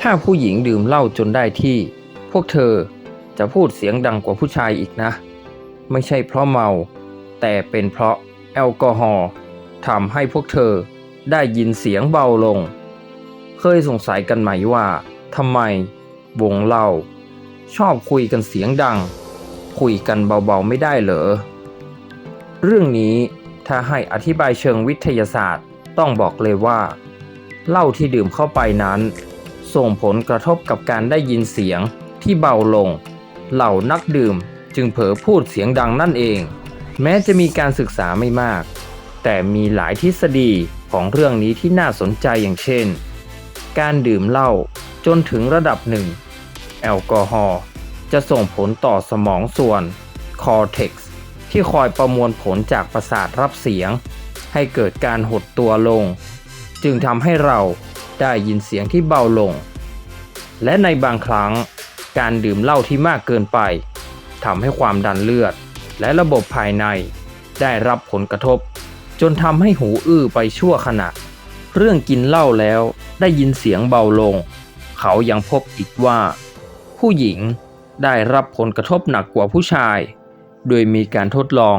ถ้าผู้หญิงดื่มเหล้าจนได้ที่ พวกเธอจะพูดเสียงดังกว่าผู้ชายอีกนะ ไม่ใช่เพราะเมา แต่เป็นเพราะแอลกอฮอล์ทำให้พวกเธอได้ยินเสียงเบาลง เคยสงสัยกันไหมว่าทำไมวงเล่า ชอบคุยกันเสียงดัง คุยกันเบาๆไม่ได้เหรอ เรื่องนี้ถ้าให้อธิบายเชิงวิทยาศาสตร์ต้องบอกเลยว่าเหล้าที่ดื่มเข้าไปนั้น ส่งผลกระทบกับการได้ยินเสียงที่เบาลง เหล่านักดื่มจึงเผลอพูดเสียงดังนั่นเอง แม้จะมีการศึกษาไม่มาก แต่มีหลายทฤษฎีของเรื่องนี้ที่น่าสนใจอย่างเช่น การดื่มเหล้าจนถึงระดับหนึ่ง แอลกอฮอล์จะส่งผลต่อสมองส่วน cortex ที่คอยประมวลผลจากประสาทรับเสียง ให้เกิดการหดตัวลง จึงทำให้เรา ได้ยินเสียงที่เบาลง และในบางครั้งการดื่มเหล้าที่มากเกินไปทำให้ความดันเลือด และระบบภายในได้รับผลกระทบ จนทำให้หูอื้อไปชั่วขณะ เรื่องกินเหล้าแล้วได้ยินเสียงเบาลง เขายังพบอีกว่า ผู้หญิงได้รับผลกระทบหนักกว่าผู้ชาย โดยมีการทดลอง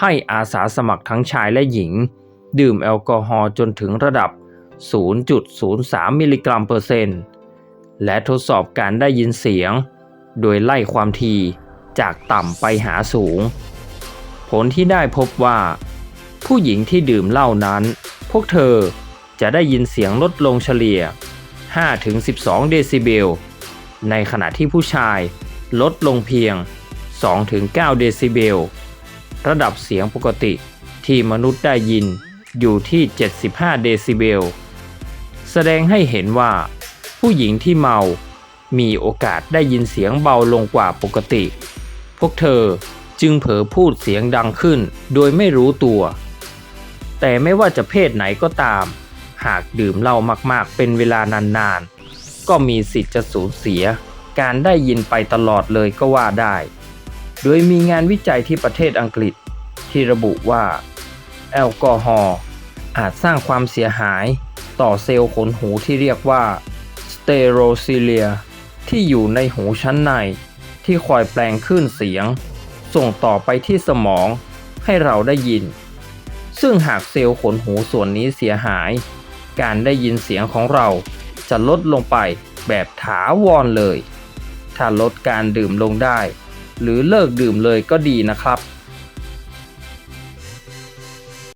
ให้อาสาสมัครทั้งชายและหญิง ดื่มแอลกอฮอล์จนถึงระดับ 0.03 มิลลิกรัมเปอร์เซ็นต์ และทดสอบการได้ยินเสียง โดยไล่ความถี่จากต่ำไปหาสูง ผลที่ได้พบว่า ผู้หญิงที่ดื่มเหล้านั้น พวกเธอจะได้ยินเสียงลดลงเฉลี่ย 5-12 เดซิเบล ในขณะที่ผู้ชายลดลงเพียง 2-9 เดซิเบล ระดับเสียงปกติที่มนุษย์ได้ยินอยู่ที่ 75 เดซิเบล แสดงให้เห็นว่า ผู้หญิงที่เมา มีโอกาสได้ยินเสียงเบาลงกว่าปกติ พวกเธอจึงเผลอพูดเสียงดังขึ้นโดยไม่รู้ตัว แต่ไม่ว่าจะเพศไหนก็ตาม หากดื่มเหล้ามากๆ เป็นเวลานานๆ ก็มีสิทธิ์จะสูญเสีย การได้ยินไปตลอดเลยก็ว่าได้ โดยมีงานวิจัยที่ประเทศอังกฤษที่ระบุว่า แอลกอฮอล์อาจสร้างความเสียหาย ต่อเซลล์ขนหูที่เรียกว่าสเตโรซิเลียที่อยู่ในหูชั้นใน ที่คอยแปลงคลื่นเสียง ส่งต่อไปที่สมองให้เราได้ยิน ซึ่งหากเซลล์ขนหูส่วนนี้เสียหาย การได้ยินเสียงของเราจะลดลงไปแบบถาวรเลย ถ้าลดการดื่มลงได้ หรือเลิกดื่มเลยก็ดีนะครับ